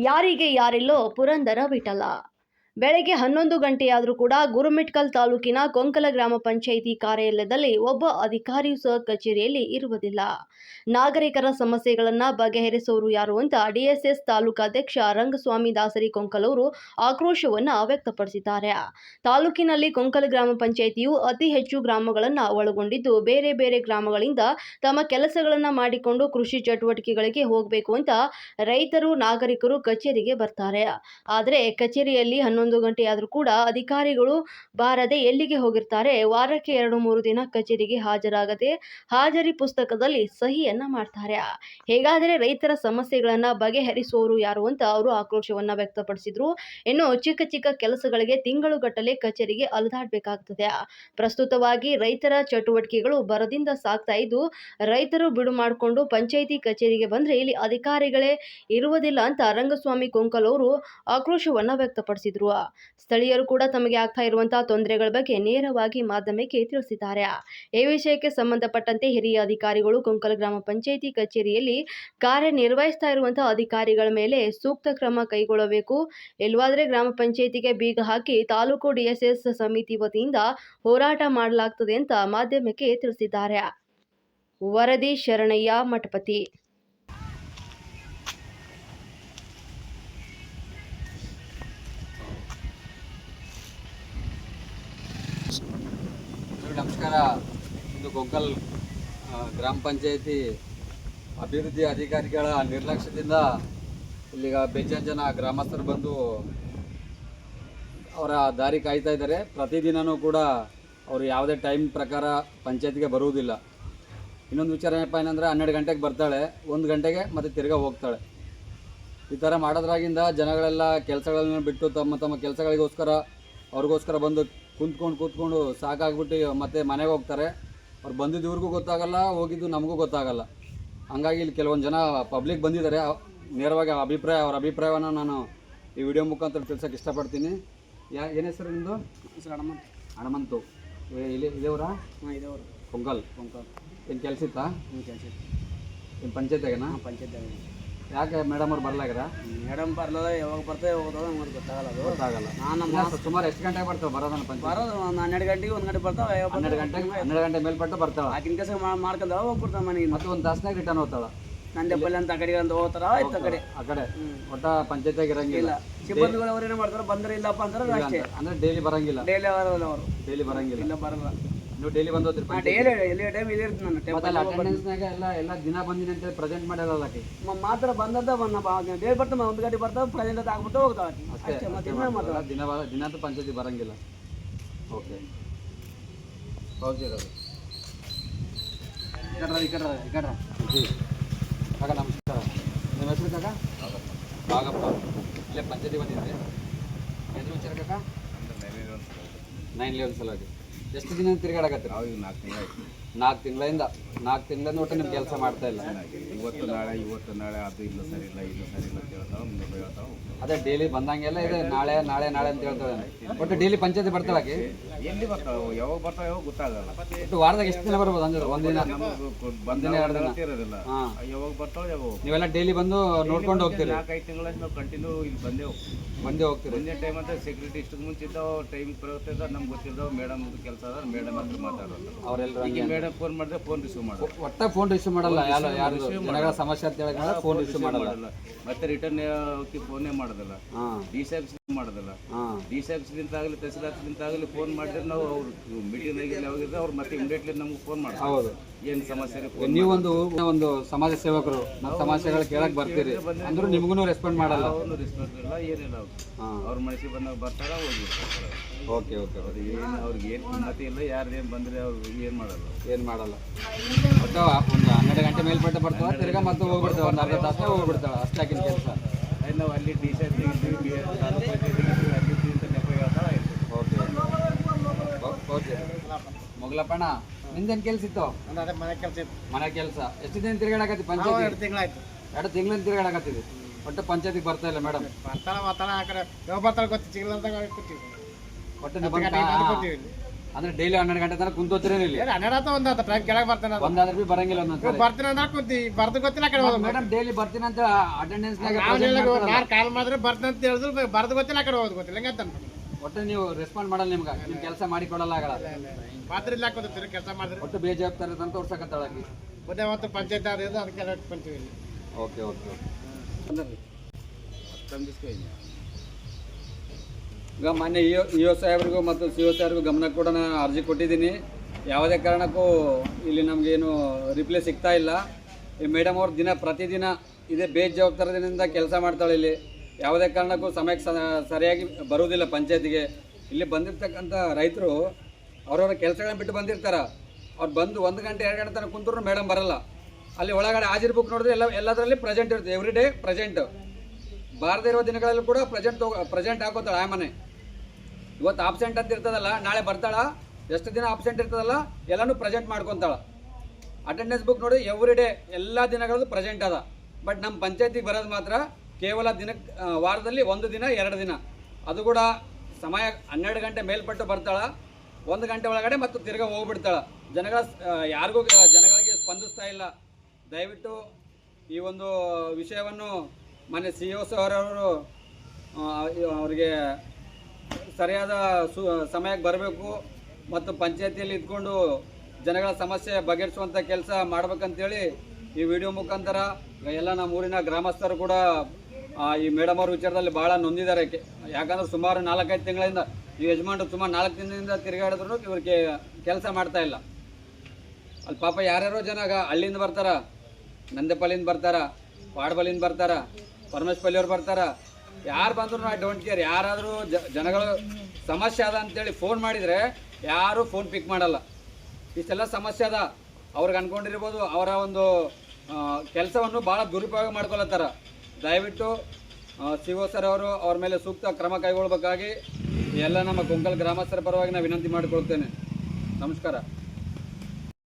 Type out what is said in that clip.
ಯಾರಿಗೆ ಯಾರಿಲ್ಲೋ ಪುರಂದರ ವಿಠಲ ಬೆಳಗ್ಗೆ ಹನ್ನೊಂದು ಗಂಟೆಯಾದರೂ ಕೂಡ ಗುರುಮಿಟ್ಕಲ್ ತಾಲೂಕಿನ ಕೊಂಕಲ ಗ್ರಾಮ ಪಂಚಾಯಿತಿ ಕಾರ್ಯಾಲಯದಲ್ಲಿ ಒಬ್ಬ ಅಧಿಕಾರಿ ಸಹ ಕಚೇರಿಯಲ್ಲಿ ಇರುವುದಿಲ್ಲ. ನಾಗರಿಕರ ಸಮಸ್ಯೆಗಳನ್ನು ಬಗೆಹರಿಸೋರು ಯಾರು ಅಂತ ಡಿಎಸ್ಎಸ್ ತಾಲೂಕಾಧ್ಯಕ್ಷ ರಂಗಸ್ವಾಮಿ ದಾಸರಿ ಕೊಂಕಲ್ ಅವರು ಆಕ್ರೋಶವನ್ನು ವ್ಯಕ್ತಪಡಿಸಿದ್ದಾರೆ. ತಾಲೂಕಿನಲ್ಲಿ ಕೊಂಕಲ ಗ್ರಾಮ ಪಂಚಾಯಿತಿಯು ಅತಿ ಹೆಚ್ಚು ಗ್ರಾಮಗಳನ್ನು ಒಳಗೊಂಡಿದ್ದು ಬೇರೆ ಬೇರೆ ಗ್ರಾಮಗಳಿಂದ ತಮ್ಮ ಕೆಲಸಗಳನ್ನು ಮಾಡಿಕೊಂಡು ಕೃಷಿ ಚಟುವಟಿಕೆಗಳಿಗೆ ಹೋಗಬೇಕು ಅಂತ ರೈತರು, ನಾಗರಿಕರು ಕಚೇರಿಗೆ ಬರ್ತಾರೆ. ಆದರೆ ಕಚೇರಿಯಲ್ಲಿ ಹನ್ನೊಂದು ಗಂಟೆಯಾದರೂ ಕೂಡ ಅಧಿಕಾರಿಗಳು ಬಾರದೆ ಎಲ್ಲಿಗೆ ಹೋಗಿರ್ತಾರೆ? ವಾರಕ್ಕೆ ಎರಡು ಮೂರು ದಿನ ಕಚೇರಿಗೆ ಹಾಜರಾಗದೆ ಹಾಜರಿ ಪುಸ್ತಕದಲ್ಲಿ ಸಹಿಯನ್ನ ಮಾಡ್ತಾರೆ. ಹೇಗಾದರೆ ರೈತರ ಸಮಸ್ಯೆಗಳನ್ನ ಬಗೆಹರಿಸುವವರು ಯಾರು ಅಂತ ಅವರು ಆಕ್ರೋಶವನ್ನ ವ್ಯಕ್ತಪಡಿಸಿದ್ರು. ಇನ್ನು ಚಿಕ್ಕ ಚಿಕ್ಕ ಕೆಲಸಗಳಿಗೆ ತಿಂಗಳುಗಟ್ಟಲೆ ಕಚೇರಿಗೆ ಅಲೆದಾಡಬೇಕಾಗ್ತದೆ. ಪ್ರಸ್ತುತವಾಗಿ ರೈತರ ಚಟುವಟಿಕೆಗಳು ಬರದಿಂದ ಸಾಗ್ತಾ ಇದ್ದು, ರೈತರು ಬಿಡು ಮಾಡಿಕೊಂಡು ಪಂಚಾಯಿತಿ ಕಚೇರಿಗೆ ಬಂದ್ರೆ ಇಲ್ಲಿ ಅಧಿಕಾರಿಗಳೇ ಇರುವುದಿಲ್ಲ ಅಂತ ರಂಗಸ್ವಾಮಿ ಕೊಂಕಲ್ ಅವರು ಆಕ್ರೋಶವನ್ನ ವ್ಯಕ್ತಪಡಿಸಿದ್ರು. ಸ್ಥಳೀಯರು ಕೂಡ ತಮಗೆ ಆಗ್ತಾ ಇರುವಂತಹ ತೊಂದರೆಗಳ ಬಗ್ಗೆ ನೇರವಾಗಿ ಮಾಧ್ಯಮಕ್ಕೆ ತಿಳಿಸಿದ್ದಾರೆ. ಈ ವಿಷಯಕ್ಕೆ ಸಂಬಂಧಪಟ್ಟಂತೆ ಹಿರಿಯ ಅಧಿಕಾರಿಗಳು ಕೊಂಕಲ್ ಗ್ರಾಮ ಪಂಚಾಯಿತಿ ಕಚೇರಿಯಲ್ಲಿ ಕಾರ್ಯನಿರ್ವಹಿಸ್ತಾ ಇರುವಂತಹ ಅಧಿಕಾರಿಗಳ ಮೇಲೆ ಸೂಕ್ತ ಕ್ರಮ ಕೈಗೊಳ್ಳಬೇಕು. ಎಲ್ವಾದ್ರೆ ಗ್ರಾಮ ಪಂಚಾಯಿತಿಗೆ ಬೀಗ ಹಾಕಿ ತಾಲೂಕು ಡಿಎಸ್ಎಸ್ ಸಮಿತಿ ವತಿಯಿಂದ ಹೋರಾಟ ಮಾಡಲಾಗ್ತದೆ ಅಂತ ಮಾಧ್ಯಮಕ್ಕೆ ತಿಳಿಸಿದ್ದಾರೆ. ವರದಿ ಶರಣಯ್ಯ ಮಠಪತಿ. ನಮಸ್ಕಾರ. ಇಂದು ಗೊಂಕಲ್ ಗ್ರಾಮ ಪಂಚಾಯತಿ ಅಭಿವೃದ್ಧಿ ಅಧಿಕಾರಿಗಳ ನಿರ್ಲಕ್ಷ್ಯದಿಂದ ಇಲ್ಲಿಗ ಬೇಜಾನ್ ಜನ ಗ್ರಾಮಸ್ಥರು ಬಂದು ಅವರ ದಾರಿ ಕಾಯ್ತಾ ಇದ್ದಾರೆ. ಪ್ರತಿದಿನವೂ ಕೂಡ ಅವರು ಯಾವುದೇ ಟೈಮ್ ಪ್ರಕಾರ ಪಂಚಾಯತಿಗೆ ಬರುವುದಿಲ್ಲ. ಇನ್ನೊಂದು ವಿಚಾರ ಏನಪ್ಪ ಏನಂದರೆ ಹನ್ನೆರಡು ಗಂಟೆಗೆ ಬರ್ತಾಳೆ, ಒಂದು ಗಂಟೆಗೆ ಮತ್ತೆ ತಿರ್ಗಾ ಹೋಗ್ತಾಳೆ. ಈ ಥರ ಮಾಡೋದ್ರಾಗಿಂದ ಜನಗಳೆಲ್ಲ ಕೆಲಸಗಳನ್ನು ಬಿಟ್ಟು ತಮ್ಮ ತಮ್ಮ ಕೆಲಸಗಳಿಗೋಸ್ಕರ ಅವ್ರಿಗೋಸ್ಕರ ಬಂದು ಕುಂತ್ಕೊಂಡು ಕೂತ್ಕೊಂಡು ಸಾಕಾಗ್ಬಿಟ್ಟು ಮತ್ತೆ ಮನೆಗೆ ಹೋಗ್ತಾರೆ. ಅವ್ರು ಬಂದಿದ್ದು ಇವ್ರಿಗೂ ಗೊತ್ತಾಗಲ್ಲ ಹೋಗಿದ್ದು ನಮಗೂ ಗೊತ್ತಾಗಲ್ಲ. ಹಂಗಾಗಿ ಇಲ್ಲಿ ಕೆಲವೊಂದು ಜನ ಪಬ್ಲಿಕ್ ಬಂದಿದ್ದಾರೆ. ನೇರವಾಗಿ ಅಭಿಪ್ರಾಯ ಅವ್ರ ಅಭಿಪ್ರಾಯವನ್ನು ನಾನು ಈ ವಿಡಿಯೋ ಮುಖಾಂತರ ತಿಳ್ಸೋಕೆ ಇಷ್ಟಪಡ್ತೀನಿ. ಯಾ ಏನು ಹೆಸರು ನಿಮ್ಮದು ಹೆಸರು ಹಣಮಂತ್. ಹಣಮಂತು. ಇಲ್ಲಿ ಇದೇವ್ರಾ? ಹಾಂ ಇದೇವ್ರು. ಪೊಂಗಲ್. ಪೊಂಗಲ್. ಏನು ಕೆಲಸ ಇತ್ತಾ? ಹ್ಞೂ ಕೆಲಸ ನಿಮ್ಮ ಪಂಚಾಯತ್ಯಾಗನಾ? ಪಂಚಾಯತ್ ಪಂಚಾಯತ್ದಾಗ ಯಾಕೆ ಮೇಡಮ್ ಅವ್ರು ಬರ್ಲಾಗ ಮೇಡಮ್ ಬರಲ್ಲ ಯಾವಾಗ ಬರ್ತೇವೆ ಹೋಗೋದು ನಮ್ಗೆ ಗೊತ್ತಾಗಲ್ಲ ಅದು. ಗೊತ್ತಾಗಲ್ಲ. ನಾನು ನಮ್ಮ ಸುಮಾರು ಎಷ್ಟು ಗಂಟೆಗೆ ಬರ್ತೇವೆ? ಬರೋದನ್ನ ಪಂಚಾಯತ್ ಬರೋದು ಒಂದು ಹನ್ನೆರಡು ಗಂಟೆಗೆ ಒಂದು ಗಂಟೆ ಬರ್ತಾವೆ ಹನ್ನೆರಡು ಗಂಟೆಗೆ ಹನ್ನೆರಡು ಗಂಟೆ ಮೇಲ್ಪಟ್ಟು ಬರ್ತಾವೆ. ಆಕಿನ ಕೆಲಸ ಮಾಡ್ಕೊಂಡು ಹೋಗ್ಬಿಡ್ತಾವೆ ಮನೆಗೆ? ಮತ್ತೆ ಒಂದು ತಾಸ್ನಾಗ ರಿಟರ್ನ್ ಹೋಗ್ತಾಳ ನಂದೆಪ್ಪಲ್ಲಿ ಅಂತ ಆ ಕಡೆಗೆ ಅಂತ ಹೋಗ್ತಾರ ಆಯ್ತು ಆ ಕಡೆ. ಆ ಕಡೆ. ಒಟ್ಟ ಪಂಚಾಯತ್ಯಾಗ ಇರಂಗಿಲ್ಲ. ಸಿಬ್ಬಂದಿಗಳು ಅವ್ರು ಏನು ಮಾಡ್ತಾರೆ ಬಂದ್ರೆ ಇಲ್ಲಪ್ಪ ಅಂದ್ರೆ ಅಷ್ಟೇ. ಅಂದ್ರೆ ಡೈಲಿ ಬರಂಗಿಲ್ಲ. ಡೈಲಿ ಬರೋಲ್ಲ ಅವರು. ಡೈಲಿ ಬರಂಗಿಲ್ಲ. ಇಲ್ಲ ಬರಲ್ಲ. ನೀವು ಡೈಲಿ ಬಂದು ಹೋದ್ರಿ ಡೈಲಿ ಎಲ್ಲಿ ಟೈಮ್ ಇಲ್ಲೇ ಇರ್ತೀನಿ ನಾನು. ಅಟೆಂಡೆನ್ಸ್ನಾಗ ಎಲ್ಲ ಎಲ್ಲ ದಿನ ಬಂದಿನಿ ಅಂತ ಪ್ರೆಸೆಂಟ್ ಮಾಡ್ಯಾರಲ್ಲ ಆಕಿ. ಮಾತ್ರ ಬಂದದ ಡೈಲಿ ಬರ್ತಾವೆ ಒಂದು ಗಂಟೆ ಬರ್ತಾವೆ ಪ್ರೆಸೆಂಟ್ ಅಂತ ಆಗ್ಬಿಟ್ಟು ಹೋಗ್ತಾವೆ ಆಕಿ. ಅಷ್ಟೇ ಅಷ್ಟೇ ಮತ್ತೆ ಇನ್ನೇನು ಮಾತಾಡ ಎಲ್ಲ ದಿನ ಬರ- ದಿನ ಅಂತೂ ಪಂಚಾಯತಿ ಬರಂಗಿಲ್ಲ. ಓಕೆ ಹೌದು ಇರೋದು. ಈ ಕಡೆ ಈ ಕಡೆ ಜಿ. ಕಾಕ ನಮಸ್ಕಾರ. ನಿಮ್ಮ ಹೆಸರು ಕಾಕ? ಭಾಗಪ್ಪ ಇಲ್ಲೇ ಪಂಚಾಯತಿ ಬಂದಿದ್ದೆ. ಹೆಸರು ವಿಚಾರ ಕಾಕ? ನೈನ್ ಲೆವೆನ್ ಸಲುವಾಗಿ. ಎಷ್ಟು ದಿನ ತಿರುಗಾಡಕತ್ತೀರ? ನಾಲ್ಕು ತಿಂಗಳಿಂದ ನಾಲ್ಕು ತಿಂಗಳಿಂದ ಒಟ್ಟು ನಿಮ್ಮ ಕೆಲಸ ಮಾಡ್ತಾ ಇಲ್ಲ. ಇವತ್ತು ನಾಳೆ ಇವತ್ತು ನಾಳೆ ಅದು ಇಲ್ಲ ಸರಿ ಇಲ್ಲ ಇದು ಸರಿ ಇಲ್ಲ ಅಂತ ಹೇಳ್ತಾವ ಮುಂದೆ ಹೇಳ್ತಾವ ಅದೇ ಡೈಲಿ ಬಂದಂಗೆಲ್ಲ ಇದೆ ನಾಳೆ ನಾಳೆ ನಾಳೆ ಅಂತ ಹೇಳ್ತಾಳೆ ಒಟ್ಟು ಡೈಲಿ ಪಂಚಾಯತಿ ಬರ್ತಾಳಾಕಿ ಎಲ್ಲಿ ಬರ್ತಾವ ಯಾವಾಗ ಬರ್ತಾವ ಯಾವಾಗ ಗೊತ್ತಾಗಲ್ಲ. ಒಟ್ಟು ವಾರದಾಗ ಎಷ್ಟು ದಿನ ಬರ್ಬೋದು ಅಂದ್ರೆ ಒಂದಿನ ಬಂದಿನ ಎರಡು ದಿನ? ಇರೋದಿಲ್ಲ ಯಾವಾಗ ಬರ್ತಾವ ಯಾವಾಗ ಹೋಗ್ತಾವ. ನೀವೆಲ್ಲ ಡೈಲಿ ಬಂದು ನೋಡ್ಕೊಂಡು ಹೋಗ್ತೀರಿ. ನಾಲ್ಕೈದು ತಿಂಗಳಿಂದ ನಾವು ಕಂಟಿನ್ಯೂ ಇಲ್ಲಿ ಬಂದೆವು ಬಂದೇ ಹೋಗ್ತೀರಿ. ಒಂದೇ ಟೈಮ್ ಅಂತ ಸೆಕ್ಯೂರಿಟಿ ಇಷ್ಟಕ್ಕೆ ಮುಂಚೆ ಇದ್ದಾವ ಟೈಮ್ ಬರುತ್ತೆ ನಮ್ಗೆ ಗೊತ್ತಿದ್ದಾವ ಮೇಡಮ್ ಕೆಲಸ ಅದ ಮೇಡಮ್ ಹತ್ರ ಮಾತಾಡೋದು ಅವರೆಲ್ಲರೂ ಮೇಡಮ್ ಫೋನ್ ಮಾಡಿದ್ರೆ ಫೋನ್ ರಿಸೀವ್ ಮಾಡೋದು ಒಟ್ಟ ಫೋನ್ ರಿಸೀವ್ ಮಾಡಲ್ಲ. ಯಾರು ಯಾರು ಜನಗಳ ಸಮಸ್ಯೆ ಅಂತ ಹೇಳಿದ್ರೆ ಫೋನ್ ರಿಸೀವ್ ಮಾಡಲ್ಲ. ಮತ್ತೆ ರಿಟರ್ನ್ ಫೋನೇ ಮಾಡೋದಲ್ಲ. ಹಾಂ. ಡಿ ಮಾಡೋದಿಲ್ಲ. ಸಿ ಡಿ ಸ್ಯಾಬ್ಸ್ಲಿಂತ ಆಗಲಿ ತಹಸೀಲ್ ಆಫೀಸ್ಲಿಂತ ಆಗಲಿ ಫೋನ್ ಮಾಡಿದ್ರೆ ನಾವು ಅವ್ರು ಮೀಟಿಂಗ್ ಯಾವಾಗಿದ್ರೆ ಅವ್ರು ಮತ್ತೆ ಇಮಿಡಿಯೇಟ್ಲಿ ನಮ್ಗೆ ಫೋನ್ ಮಾಡ್ತಾರೆ. ಹೌದು. ಏನು ಸಮಸ್ಯೆ ನೀವೊಂದು ಒಂದು ಸಮಾಜ ಸೇವಕರು ನಮ್ಮ ಸಮಸ್ಯೆಗಳು ಕೇಳಕ್ ಬರ್ತೀರಿ. ಅಂದ್ರೆ ನಿಮ್ಗೂ ರೆಸ್ಪಾಂಡ್ ಮಾಡಲ್ಲ. ಅವನು ರೆಸ್ಪಾನ್ಸ್ ಇಲ್ಲ ಏನಿಲ್ಲ ಅವ್ರು. ಅವ್ರ ಮನಸ್ಸಿಗೆ ಬಂದಾಗ ಬರ್ತಾರ ಹೋಗಿ ಓಕೆ ಓಕೆ ಅವ್ರಿಗೆ ಏನು ಅವ್ರಿಗೆ ಏನು ಉನ್ನತಿ ಇಲ್ಲ ಯಾರು ಏನು ಬಂದರೆ ಅವ್ರು ಏನು ಮಾಡಲ್ಲ. ಏನು ಮಾಡಲ್ಲ. ಒಂದು ಹನ್ನೆರಡು ಗಂಟೆ ಮೇಲ್ಪಟ್ಟ ಬರ್ತಾವ ತಿರ್ಗಾ ಮತ್ತೆ ಹೋಗ್ಬಿಡ್ತಾವ ಒಂದು ಅರ್ಧ ತಾಸ ಹೋಗ್ಬಿಡ್ತಾವೆ ಅಷ್ಟಾಗಿನ ಕೆಲಸ. ನಾವು ಅಲ್ಲಿ ಡಿ ಸಿ ತೆಗಿತೀವಿ ತಾಲೂಕು ಪಂಚಾಯತಿಗೆ ಇದ್ವಿ, ಅಲ್ಲಿ ಅಂತ ನೆಪ ಹೇಳ್ತಾಳ ಓಕೆ. ಓಕೆ ಮೊಗ್ಲಪ್ಪಣ್ಣ ನಿಂದೇನು ಕೆಲಸ ಇತ್ತು? ಅದೇ ಮನೆ ಕೆಲಸ ಇತ್ತು. ಮನೆ ಕೆಲಸ. ಎಷ್ಟು ದಿನ ತಿರ್ಗಾಡಕತ್ತಿ ಪಂಚಾಯತ್ ಎರಡು ತಿಂಗಳಾಯ್ತು ಎರಡು ತಿಂಗಳಿಂದ ತಿರ್ಗಾಡಕತ್ತಿದ್ವಿ ಒಟ್ಟು ಪಂಚಾಯತಿಗೆ ಬರ್ತಾ ಇಲ್ಲ ಮೇಡಮ್. ಬರ್ತಾಳ ಬರ್ತಾಳ ಆ ಕಡೆ ಯಾವ ಗೊತ್ತು ಸಿಗಲ್ಲ ಅಂತ ಕೂತೀವಿ ಒಟ್ಟು ಅಂದ್ರೆ ಡೈಲಿ ಹನ್ನೆರಡು ಗಂಟೆ ತನಕ ಕುಂತೋತಿರೇ ಇಲ್ಲ? ಹನ್ನೆರಡು ಒಂದು ಅಂತ ಟೈಮ್ ಕೆಳಗೆ ಬರ್ತಾನೆ ಒಂದಾದ್ರೆ ಬಿ ಬರಂಗಿಲ್ಲ ಒಂದ್ ಬರ್ತೀನಿ ಅಂದ್ರೆ ಕುಂತಿ ಬರ್ದು ಗೊತ್ತಿಲ್ಲ ಕಡೆ ಹೋಗೋದು. ಮೇಡಮ್ ಡೈಲಿ ಬರ್ತೀನಿ ಅಂತ ಅಟೆಂಡೆನ್ಸ್ ನಾನು ಕಾಲ್ ಮಾಡಿದ್ರೆ ಬರ್ತೀನಿ ಅಂತ ಹೇಳಿದ್ರು ಬರ್ದು ಗೊತ್ತಿಲ್ಲ ಕಡೆ ಹೋಗೋದು ಗೊತ್ತಿಲ್ಲ ಹೆಂಗೆ ಅಂತ ಒಟ್ಟು ನೀವು ರೆಸ್ಪಾಂಡ್ ಮಾಡಲ್ಲ ನಿಮ್ಗೆ. ನಿಮ್ ಕೆಲಸ ಮಾಡಿ ಕೊಡಲ್ಲ ಆಗಲ್ಲ ಪಾತ್ರ ಇಲ್ಲ ಹಾಕೋದು ಕೆಲಸ ಮಾಡಿದ್ರೆ. ಒಟ್ಟು ಬೇಜವಾಬ್ದಾರಿ ಅಂತ ತೋರ್ಸಕತ್ತಾಳ ಮತ್ತೆ ಮತ್ತು ಪಂಚಾಯತ್ ಅದು ಅದಕ್ಕೆ ಪಂಚಾಯತ್ ಓಕೆ ಓಕೆ ಓಕೆ. ಈಗ ಮೊನ್ನೆ ಇ ಇ ಸಾಹೇಬ್ರಿಗೂ ಮತ್ತು ಸಿ ಒ ಸಾಹೇಬ್ರಿಗೂ ಗಮನ ಕೂಡ ನಾನು ಅರ್ಜಿ ಕೊಟ್ಟಿದ್ದೀನಿ. ಯಾವುದೇ ಕಾರಣಕ್ಕೂ ಇಲ್ಲಿ ನಮಗೇನು ರಿಪ್ಲೈ ಸಿಗ್ತಾ ಇಲ್ಲ. ಈ ಮೇಡಮ್ ಅವ್ರು ದಿನ ಪ್ರತಿದಿನ ಇದೇ ಬೇಜವಾಬ್ದಾರದಿಂದ ಕೆಲಸ ಮಾಡ್ತಾಳೆ ಇಲ್ಲಿ. ಯಾವುದೇ ಕಾರಣಕ್ಕೂ ಸಮಯಕ್ಕೆ ಸರಿಯಾಗಿ ಬರುವುದಿಲ್ಲ ಪಂಚಾಯತಿಗೆ. ಇಲ್ಲಿ ಬಂದಿರ್ತಕ್ಕಂಥ ರೈತರು ಅವರವರ ಕೆಲಸಗಳನ್ನ ಬಿಟ್ಟು ಬಂದಿರ್ತಾರೆ. ಅವ್ರು ಬಂದು ಒಂದು ಗಂಟೆ, ಎರಡು ಗಂಟೆ ತನಕ ಕುಂತ್ರು ಮೇಡಮ್ ಬರಲ್ಲ. ಅಲ್ಲಿ ಒಳಗಡೆ ಹಾಜಿರ್ ಬುಕ್ ನೋಡಿದ್ರೆ ಎಲ್ಲ, ಎಲ್ಲದರಲ್ಲಿ ಪ್ರೆಸೆಂಟ್ ಇರುತ್ತೆ. ಎವ್ರಿ ಡೇ ಪ್ರೆಸೆಂಟ್ ಬಾರದೇ ಇರೋ ದಿನಗಳಲ್ಲೂ ಕೂಡ ಪ್ರೆಸೆಂಟ್ ಪ್ರೆಸೆಂಟ್ ಹಾಕೋತಾಳೆ ಆ ಮನೆ. ಇವತ್ತು ಆಬ್ಸೆಂಟ್ ಅಂತ ಇರ್ತದಲ್ಲ, ನಾಳೆ ಬರ್ತಾಳ, ಎಷ್ಟು ದಿನ ಆಬ್ಸೆಂಟ್ ಇರ್ತದಲ್ಲ, ಎಲ್ಲನೂ ಪ್ರೆಸೆಂಟ್ ಮಾಡ್ಕೊತಾಳ. ಅಟೆಂಡೆನ್ಸ್ ಬುಕ್ ನೋಡಿ ಎವ್ರಿ ಡೇ ಎಲ್ಲ ದಿನಗಳದ್ದು ಪ್ರೆಸೆಂಟ್ ಅದ. ಬಟ್ ನಮ್ಮ ಪಂಚಾಯತಿಗೆ ಬರೋದು ಮಾತ್ರ ಕೇವಲ ದಿನಕ್ಕೆ ವಾರದಲ್ಲಿ ಒಂದು ದಿನ, ಎರಡು ದಿನ. ಅದು ಕೂಡ ಸಮಯ ಹನ್ನೆರಡು ಗಂಟೆ ಮೇಲ್ಪಟ್ಟು ಬರ್ತಾಳ, ಒಂದು ಗಂಟೆ ಒಳಗಡೆ ಮತ್ತು ತಿರ್ಗಾ ಹೋಗ್ಬಿಡ್ತಾಳ. ಜನಗಳ ಯಾರಿಗೂ ಜನಗಳಿಗೆ ಸ್ಪಂದಿಸ್ತಾ ಇಲ್ಲ. ದಯವಿಟ್ಟು ಈ ಒಂದು ವಿಷಯವನ್ನು ಮನೆ ಸಿ ಒ ಅವರು ಅವರಿಗೆ ಸರಿಯಾದ ಸು, ಸಮಯಕ್ಕೆ ಬರಬೇಕು ಮತ್ತು ಪಂಚಾಯತಿಯಲ್ಲಿ ಇದ್ಕೊಂಡು ಜನಗಳ ಸಮಸ್ಯೆ ಬಗೆಹರಿಸುವಂಥ ಕೆಲಸ ಮಾಡ್ಬೇಕಂತೇಳಿ ಈ ವಿಡಿಯೋ ಮುಖಾಂತರ ಎಲ್ಲ ನಮ್ಮ ಊರಿನ ಗ್ರಾಮಸ್ಥರು ಕೂಡ ಈ ಮೇಡಮ್ ಅವ್ರ ವಿಚಾರದಲ್ಲಿ ಭಾಳ ನೊಂದಿದ್ದಾರೆ. ಯಾಕಂದ್ರೆ ಸುಮಾರು ನಾಲ್ಕೈದು ತಿಂಗಳಿಂದ ಈ ಯಜಮಾನ್ರು ಸುಮಾರು ನಾಲ್ಕು ದಿನದಿಂದ ತಿರುಗಾಡಿದ್ರು ಇವ್ರಿಗೆ ಕೆಲಸ ಮಾಡ್ತಾ ಇಲ್ಲ. ಅಲ್ಲಿ ಪಾಪ ಯಾರ್ಯಾರೋ ಜನ ಹಳ್ಳಿಯಿಂದ ಬರ್ತಾರ ನಂದೆಪಲ್ಲಿಂದ ಬರ್ತಾರ ಪಾಡಬಲ್ಲಿಂದ ಬರ್ತಾರ ಪರಮೇಶ್ಪಲ್ಲಿಯವ್ರು ಬರ್ತಾರ ಯಾರು ಬಂದ್ರು ಐ ಡೋಂಟ್ ಕೇರ್ ಯಾರಾದರೂ ಜನಗಳು ಸಮಸ್ಯೆ ಅದ ಅಂತೇಳಿ ಫೋನ್ ಮಾಡಿದರೆ ಯಾರೂ ಫೋನ್ ಪಿಕ್ ಮಾಡಲ್ಲ. ಇಷ್ಟೆಲ್ಲ ಸಮಸ್ಯೆ ಅದ. ಅವ್ರಿಗೆ ಅಂದ್ಕೊಂಡಿರ್ಬೋದು ಅವರ ಒಂದು ಕೆಲಸವನ್ನು ಭಾಳ ದುರುಪಯೋಗ ಮಾಡ್ಕೊಳತ್ತಾರ. ದಯವಿಟ್ಟು ಸಿ ಒ ಸರ್ ಅವರು ಅವ್ರ ಮೇಲೆ ಸೂಕ್ತ ಕ್ರಮ ಕೈಗೊಳ್ಬೇಕಾಗಿ ಎಲ್ಲ ನಮ್ಮ ಕೊಂಕಲ್ ಗ್ರಾಮಸ್ಥರ ಪರವಾಗಿ ನಾನು ವಿನಂತಿ ಮಾಡಿಕೊಳ್ತೇನೆ. ನಮಸ್ಕಾರ.